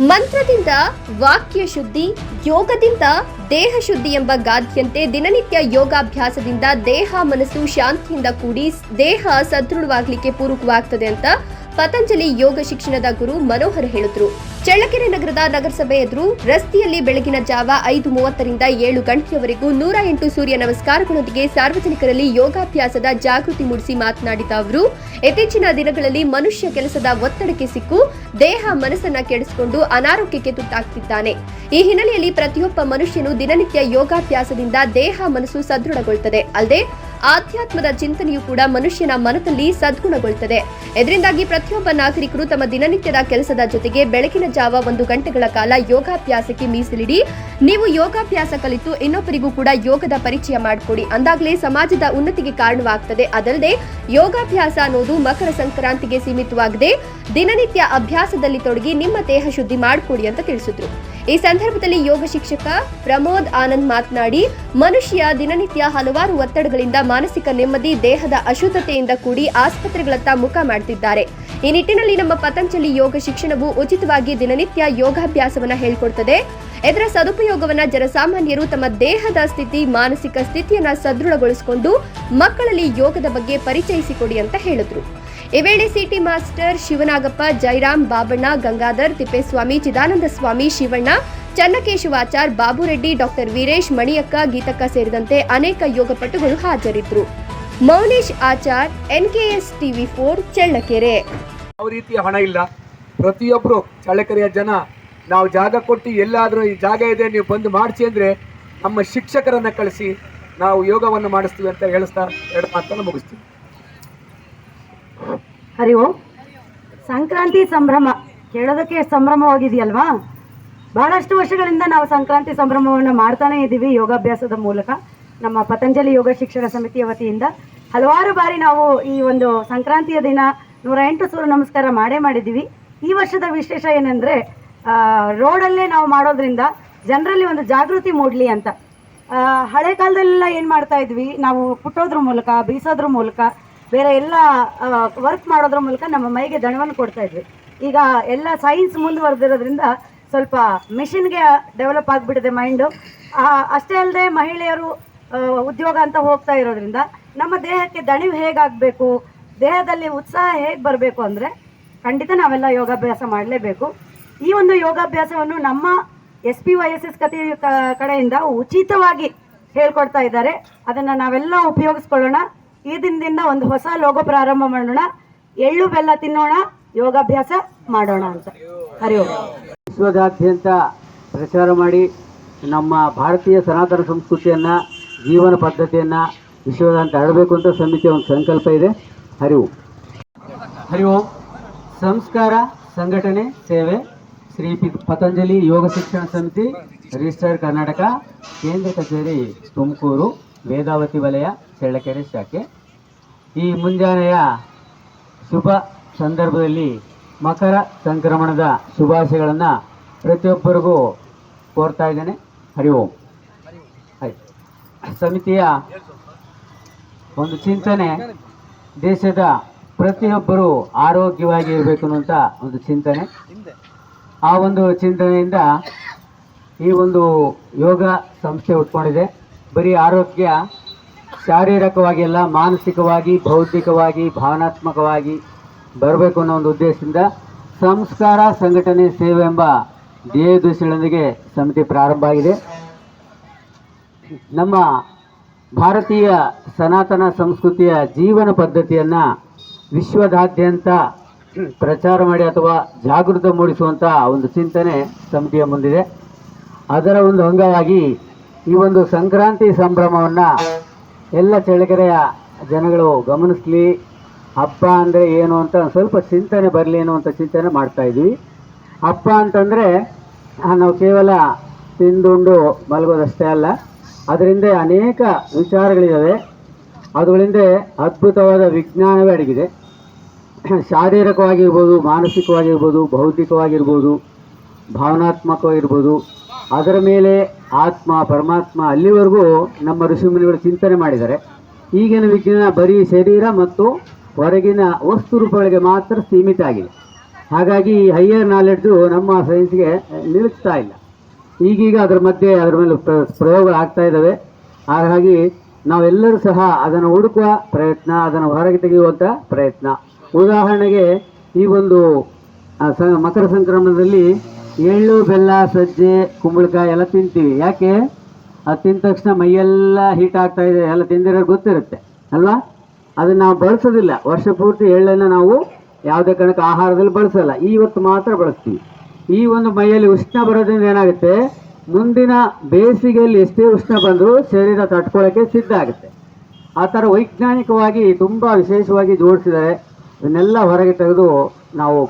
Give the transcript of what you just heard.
ಮಂತ್ರದಿಂದ ವಾಕ್ಯ ಶುದ್ಧಿ, ಯೋಗದಿಂದ ದೇಹ ಶುದ್ಧಿ ಎಂಬ ಗಾದ್ಯಂತೆ ದಿನನಿತ್ಯ ಯೋಗಾಭ್ಯಾಸದಿಂದ ದೇಹ ಮನಸ್ಸು ಶಾಂತಿಯಿಂದ ಕೂಡಿ ದೇಹ ಸದೃಢವಾಗಲಿಕ್ಕೆ ಪೂರಕವಾಗ್ತದೆ ಅಂತ ಪತಂಜಲಿ ಯೋಗ ಶಿಕ್ಷಣದ ಗುರು ಮನೋಹರ್ ಹೇಳಿದ್ರು. ಚಳ್ಳಕೆರೆ ನಗರದ ನಗರಸಭೆ ಎದುರು ರಸ್ತೆಯಲ್ಲಿ ಬೆಳಗಿನ ಜಾವ ಐದು ಮೂವತ್ತರಿಂದ ಏಳು ಗಂಟೆಯವರೆಗೂ ನೂರ ಎಂಟು ಸೂರ್ಯ ನಮಸ್ಕಾರಗಳೊಂದಿಗೆ ಸಾರ್ವಜನಿಕರಲ್ಲಿ ಯೋಗಾಭ್ಯಾಸದ ಜಾಗೃತಿ ಮೂಡಿಸಿ ಮಾತನಾಡಿದ ಅವರು, ಇತ್ತೀಚಿನ ದಿನಗಳಲ್ಲಿ ಮನುಷ್ಯ ಕೆಲಸದ ಒತ್ತಡಕ್ಕೆ ಸಿಕ್ಕು, ದೇಹ ಮನಸ್ಸನ್ನ ಕೆಡಿಸಿಕೊಂಡು ಅನಾರೋಗ್ಯಕ್ಕೆ ತುತ್ತಾಗ್ತಿದ್ದಾನೆ. ಈ ಹಿನ್ನೆಲೆಯಲ್ಲಿ ಪ್ರತಿಯೊಬ್ಬ ಮನುಷ್ಯನು ದಿನನಿತ್ಯ ಯೋಗಾಭ್ಯಾಸದಿಂದ ದೇಹ ಮನಸ್ಸು ಸದೃಢಗೊಳ್ಳುತ್ತದೆ ಅಲ್ಲದೆ ಆಧ್ಯಾತ್ಮದ ಚಿಂತನೆಯು ಕೂಡ ಮನುಷ್ಯನ ಮನದಲ್ಲಿ ಸದ್ಗುಣಗೊಳ್ಳುತ್ತದೆ ಇದರಿಂದಾಗಿ ಪ್ರತಿಯೊಬ್ಬ ನಾಗರಿಕರು ತಮ್ಮ ದಿನನಿತ್ಯದ ಕೆಲಸದ ಜೊತೆಗೆ ಬೆಳಕಿನ ಜಾವ ಒಂದು ಗಂಟೆಗಳ ಕಾಲ ಯೋಗಾಭ್ಯಾಸಕ್ಕೆ ಮೀಸಲಿಡಿ. ನೀವು ಯೋಗಾಭ್ಯಾಸ ಕಲಿತು ಇನ್ನೊಬ್ಬರಿಗೂ ಕೂಡ ಯೋಗದ ಪರಿಚಯ ಮಾಡಿಕೊಡಿ. ಅಂದಾಗಲೇ ಸಮಾಜದ ಉನ್ನತಿಗೆ ಕಾರಣವಾಗ್ತದೆ. ಅದಲ್ಲದೆ ಯೋಗಾಭ್ಯಾಸ ಅನ್ನೋದು ಮಕರ ಸಂಕ್ರಾಂತಿಗೆ ಸೀಮಿತವಾಗದೆ. ದಿನನಿತ್ಯ ಅಭ್ಯಾಸದಲ್ಲಿ ತೊಡಗಿ ನಿಮ್ಮ ದೇಹ ಶುದ್ಧಿ ಮಾಡಿಕೊಡಿ ಅಂತ ತಿಳಿಸಿದ್ರು. ಈ ಸಂದರ್ಭದಲ್ಲಿ ಯೋಗ ಶಿಕ್ಷಕ ಪ್ರಮೋದ್ ಆನಂದ್ ಮಾತನಾಡಿ, ಮನುಷ್ಯ ದಿನನಿತ್ಯ ಹಲವಾರು ಒತ್ತಡಗಳಿಂದ ಮಾನಸಿಕ ನೆಮ್ಮದಿ, ದೇಹದ ಅಶುದ್ಧತೆಯಿಂದ ಕೂಡಿ ಆಸ್ಪತ್ರೆಗಳತ್ತ ಮುಖ ಮಾಡ್ತಿದ್ದಾರೆ. ಈ ನಿಟ್ಟಿನಲ್ಲಿ ನಮ್ಮ ಪತಂಜಲಿ ಯೋಗ ಶಿಕ್ಷಣವು ಉಚಿತವಾಗಿ ದಿನನಿತ್ಯ ಯೋಗಾಭ್ಯಾಸವನ್ನ ಹೇಳ್ಕೊಡ್ತದೆ. ಇದರ ಸದುಪಯೋಗವನ್ನ ಜನಸಾಮಾನ್ಯರು ತಮ್ಮ ದೇಹದ ಸ್ಥಿತಿ, ಮಾನಸಿಕ ಸ್ಥಿತಿಯನ್ನ ಸದೃಢಗೊಳಿಸಿಕೊಂಡು ಮಕ್ಕಳಲ್ಲಿ ಯೋಗದ ಬಗ್ಗೆ ಪರಿಚಯಿಸಿಕೊಡಿ ಅಂತ ಹೇಳಿದ್ರು. ಈ ವೇಳೆ city master Shivanagappa, Jairam Babanna, Gangadhar, Thippeswamy, Chidananda Swamy, Shivanna Channakeshavachar Babureddy, doctor Veeresh, Maniyakka, Geethakka ಸೇರಿದಂತೆ ಅನೇಕ ಯೋಗಪಟುಗಳು ಹಾಜರಿದ್ದರು. Mounesh Achar, NKS TV four, Challakere. ಯಾವ ರೀತಿಯ ಹಣ ಇಲ್ಲ. ಪ್ರತಿಯೊಬ್ಬರು ಚಳ್ಳಕೆರೆಯ ಜನ ನಾವು ಜಾಗ ಕೊಟ್ಟು ಎಲ್ಲಾದರೂ ಈ ಜಾಗ ಇದೆ, ನೀವು ಬಂದು ಮಾಡಿಸಿ ಅಂದರೆ ನಮ್ಮ ಶಿಕ್ಷಕರನ್ನು ಕಳಿಸಿ ನಾವು ಯೋಗವನ್ನು ಮಾಡಿಸ್ತೀವಿ ಅಂತ ಹೇಳಿಸ್ತಾ ಎರಡು ಮಾತನ್ನು ಮುಗಿಸ್ತೀವಿ ಹರಿ ಓಂ. ಸಂಕ್ರಾಂತಿ ಸಂಭ್ರಮ. ಕೇಳೋದಕ್ಕೆ ಸಂಭ್ರಮವಾಗಿದೆಯಲ್ವಾ? ಬಹಳಷ್ಟು ವರ್ಷಗಳಿಂದ ನಾವು ಸಂಕ್ರಾಂತಿ ಸಂಭ್ರಮವನ್ನು ಮಾಡ್ತಾನೇ ಇದ್ದೀವಿ ಯೋಗಾಭ್ಯಾಸದ ಮೂಲಕ. ನಮ್ಮ ಪತಂಜಲಿ ಯೋಗ ಶಿಕ್ಷಣ ಸಮಿತಿಯ ವತಿಯಿಂದ ಹಲವಾರು ಬಾರಿ ನಾವು ಈ ಒಂದು ಸಂಕ್ರಾಂತಿಯ ದಿನ ನೂರ ಎಂಟು ಸೂರ್ಯ ನಮಸ್ಕಾರ ಮಾಡೇ ಮಾಡಿದ್ದೀವಿ. ಈ ವರ್ಷದ ವಿಶೇಷ ಏನಂದರೆ ರೋಡಲ್ಲೇ ನಾವು ಮಾಡೋದ್ರಿಂದ ಜನರಲ್ಲಿ ಒಂದು ಜಾಗೃತಿ ಮೂಡಲಿ ಅಂತ. ಹಳೆ ಕಾಲದಲ್ಲೆಲ್ಲ ಏನು ಮಾಡ್ತಾ ಇದ್ವಿ? ನಾವು ಪುಟ್ಟೋದ್ರ ಮೂಲಕ, ಬೀಸೋದ್ರ ಮೂಲಕ ಬೇರೆ ಎಲ್ಲ ವರ್ಕ್ ಮಾಡೋದ್ರ ಮೂಲಕ ನಮ್ಮ ಮೈಗೆ ದಣವನ್ನು ಕೊಡ್ತಾ ಇದ್ವಿ. ಈಗ ಎಲ್ಲ ಸೈನ್ಸ್ ಮುಂದುವರೆದಿರೋದ್ರಿಂದ ಸ್ವಲ್ಪ ಮಿಷಿನ್ಗೆ ಡೆವಲಪ್ ಆಗಿಬಿಟ್ಟಿದೆ ಮೈಂಡು ಅಷ್ಟೇ ಅಲ್ಲದೆ ಮಹಿಳೆಯರು ಉದ್ಯೋಗ ಅಂತ ಹೋಗ್ತಾ ಇರೋದ್ರಿಂದ ನಮ್ಮ ದೇಹಕ್ಕೆ ದಣಿವು ಹೇಗಾಗಬೇಕು, ದೇಹದಲ್ಲಿ ಉತ್ಸಾಹ ಹೇಗೆ ಬರಬೇಕು ಅಂದರೆ ಖಂಡಿತ ನಾವೆಲ್ಲ ಯೋಗಾಭ್ಯಾಸ ಮಾಡಲೇಬೇಕು. ಈ ಒಂದು ಯೋಗಾಭ್ಯಾಸವನ್ನು ನಮ್ಮ S P Y S S ಕತಿ ಕಡೆಯಿಂದ ಉಚಿತವಾಗಿ ಹೇಳ್ಕೊಡ್ತಾ ಇದ್ದಾರೆ. ಅದನ್ನು ನಾವೆಲ್ಲ ಉಪಯೋಗಿಸ್ಕೊಳ್ಳೋಣ. ಈ ದಿನದಿಂದ ಒಂದು ಹೊಸ ಲೋಗೋ ಪ್ರಾರಂಭ ಮಾಡೋಣ. ಎಳ್ಳು ಬೆಲ್ಲ ತಿನ್ನೋಣ ಯೋಗಾಭ್ಯಾಸ ಮಾಡೋಣ ಅಂತ. ಹರಿ ಓಂ. ವಿಶ್ವದಾದ್ಯಂತ ಪ್ರಚಾರ ಮಾಡಿ ನಮ್ಮ ಭಾರತೀಯ ಸನಾತನ ಸಂಸ್ಕೃತಿಯನ್ನು ಜೀವನ ಪದ್ಧತಿಯನ್ನು ವಿಶ್ವದಾದ್ಯಂತ ಹರಡಬೇಕು ಅಂತ ಸಮಿತಿಯ ಒಂದು ಸಂಕಲ್ಪ ಇದೆ. ಹರಿವು ಓಂ. ಹರಿ ಓಂ. ಸಂಸ್ಕಾರ ಸಂಘಟನೆ ಸೇವೆ. ಶ್ರೀ ಪಿ ಪತಂಜಲಿ ಯೋಗ ಶಿಕ್ಷಣ ಸಮಿತಿ ರಿಜಿಸ್ಟರ್ ಕರ್ನಾಟಕ ಕೇಂದ್ರ ಕಚೇರಿ ತುಮಕೂರು ವೇದಾವತಿ ವಲಯ ಚಳ್ಳಕೆರೆ ಶಾಖೆ. ಈ ಮುಂಜಾನೆಯ ಶುಭ ಸಂದರ್ಭದಲ್ಲಿ ಮಕರ ಸಂಕ್ರಮಣದ ಶುಭಾಶಯಗಳನ್ನು ಪ್ರತಿಯೊಬ್ಬರಿಗೂ ಕೋರ್ತಾ ಇದ್ದೇನೆ. ಹರಿ ಓಂ. ಸಮಿತಿಯ ಒಂದು ಚಿಂತನೆ ದೇಶದ ಪ್ರತಿಯೊಬ್ಬರು ಆರೋಗ್ಯವಾಗಿ ಇರಬೇಕು ಅನ್ನುವಂಥ ಒಂದು ಚಿಂತನೆ. ಆ ಒಂದು ಚಿಂತನೆಯಿಂದ ಈ ಒಂದು ಯೋಗ ಸಂಸ್ಥೆ ಉಟ್ಕೊಂಡಿದೆ. ಬರೀ ಆರೋಗ್ಯ ಶಾರೀರಿಕವಾಗಿ ಅಲ್ಲ ಮಾನಸಿಕವಾಗಿ, ಬೌದ್ಧಿಕವಾಗಿ, ಭಾವನಾತ್ಮಕವಾಗಿ ಬರಬೇಕು ಅನ್ನೋ ಒಂದು ಉದ್ದೇಶದಿಂದ ಸಂಸ್ಕಾರ ಸಂಘಟನೆ ಸೇವೆ ಎಂಬ ಧ್ಯೇಯೋದ್ದೇಶಗಳೊಂದಿಗೆ ಸಮಿತಿ ಪ್ರಾರಂಭ ಆಗಿದೆ. ನಮ್ಮ ಭಾರತೀಯ ಸನಾತನ ಸಂಸ್ಕೃತಿಯ ಜೀವನ ಪದ್ಧತಿಯನ್ನು ವಿಶ್ವದಾದ್ಯಂತ ಪ್ರಚಾರ ಮಾಡಿ ಅಥವಾ ಜಾಗೃತ ಮೂಡಿಸುವಂಥ ಒಂದು ಚಿಂತನೆ ಸಮಿತಿಯ ಮುಂದಿದೆ. ಅದರ ಒಂದು ಅಂಗವಾಗಿ ಈ ಒಂದು ಸಂಕ್ರಾಂತಿ ಸಂಭ್ರಮವನ್ನು ಎಲ್ಲ ಚಳ್ಳಕೆರೆಯ ಜನಗಳು ಗಮನಿಸಲಿ ಹಬ್ಬ ಅಂದರೆ ಏನು ಅಂತ ಸ್ವಲ್ಪ ಚಿಂತನೆ ಬರಲಿ ಅನ್ನುವಂಥ ಚಿಂತನೆ ಮಾಡ್ತಾಯಿದ್ವಿ ಹಬ್ಬ ಅಂತಂದರೆ ನಾವು ಕೇವಲ ತಿಂದುಂಡು ಮಲಗೋದಷ್ಟೇ ಅಲ್ಲ, ಅದರಿಂದ ಅನೇಕ ವಿಚಾರಗಳಿದ್ದಾವೆ ಅದುಗಳಿಂದ ಅದ್ಭುತವಾದ ವಿಜ್ಞಾನವೇ ಅಡಗಿದೆ. ಶಾರೀರಿಕವಾಗಿರ್ಬೋದು, ಮಾನಸಿಕವಾಗಿರ್ಬೋದು, ಬೌದ್ಧಿಕವಾಗಿರ್ಬೋದು ಭಾವನಾತ್ಮಕವಾಗಿರ್ಬೋದು ಅದರ ಮೇಲೆ ಆತ್ಮ, ಪರಮಾತ್ಮ ಅಲ್ಲಿವರೆಗೂ ನಮ್ಮ ಋಷಿಮುನಿಗಳು ಚಿಂತನೆ ಮಾಡಿದ್ದಾರೆ. ಈಗಿನ ವಿಜ್ಞಾನ ಬರೀ ಶರೀರ ಮತ್ತು ಹೊರಗಿನ ವಸ್ತು ರೂಪಗಳಿಗೆ ಮಾತ್ರ ಸೀಮಿತ ಆಗಿದೆ. ಹಾಗಾಗಿ ಈ ಹೈಯರ್ ನಾಲೆಡ್ಜು ನಮ್ಮ ಸೈನ್ಸ್ಗೆ ನಿಲ್ಲಿಸ್ತಾ ಇಲ್ಲ. ಈಗೀಗ ಅದರ ಮಧ್ಯೆ ಅದರ ಮೇಲೆ ಪ್ರ- ಪ್ರಯೋಗಗಳು ಆಗ್ತಾ ಇದ್ದಾವೆ. ಹಾಗಾಗಿ ನಾವೆಲ್ಲರೂ ಸಹ ಅದನ್ನು ಹುಡುಕುವ ಪ್ರಯತ್ನ, ಅದನ್ನು ಹೊರಗೆ ತೆಗೆಯುವಂಥ ಪ್ರಯತ್ನ. ಉದಾಹರಣೆಗೆ ಈ ಒಂದು ಮಕರ ಸಂಕ್ರಮಣದಲ್ಲಿ ಎಳ್ಳು, ಬೆಲ್ಲ, ಸಜ್ಜೆ, ಕುಂಬಳಕಾಯಿ ಎಲ್ಲ ತಿಂತೀವಿ. ಯಾಕೆ? ಅದು ತಿಂದ ತಕ್ಷಣ ಮೈಯೆಲ್ಲ ಹೀಟ್ ಆಗ್ತಾ ಇದೆ. ಎಲ್ಲ ತಿಂದಿರೋದು ಗೊತ್ತಿರುತ್ತೆ, ಅಲ್ವಾ? ಅದನ್ನು ನಾವು ಬಳಸೋದಿಲ್ಲ. ವರ್ಷ ಪೂರ್ತಿ ಎಳ್ಳನ್ನು ನಾವು ಯಾವುದೇ ಕಾರಣಕ್ಕೆ ಆಹಾರದಲ್ಲಿ ಬಳಸಲ್ಲ. ಇವತ್ತು ಮಾತ್ರ ಬಳಸ್ತೀವಿ. ಈ ಒಂದು ಮೈಯಲ್ಲಿ ಉಷ್ಣ ಬರೋದ್ರಿಂದ ಏನಾಗುತ್ತೆ? ಮುಂದಿನ ಬೇಸಿಗೆಯಲ್ಲಿ ಎಷ್ಟೇ ಉಷ್ಣ ಬಂದರೂ ಶರೀರ ತಟ್ಕೊಳ್ಳೋಕ್ಕೆ ಸಿದ್ಧ ಆಗುತ್ತೆ. ಆ ಥರ ವೈಜ್ಞಾನಿಕವಾಗಿ ತುಂಬ ವಿಶೇಷವಾಗಿ ಜೋಡಿಸಿದರೆ ಇದನ್ನೆಲ್ಲ ಹೊರಗೆ ತೆಗೆದು ನಾವು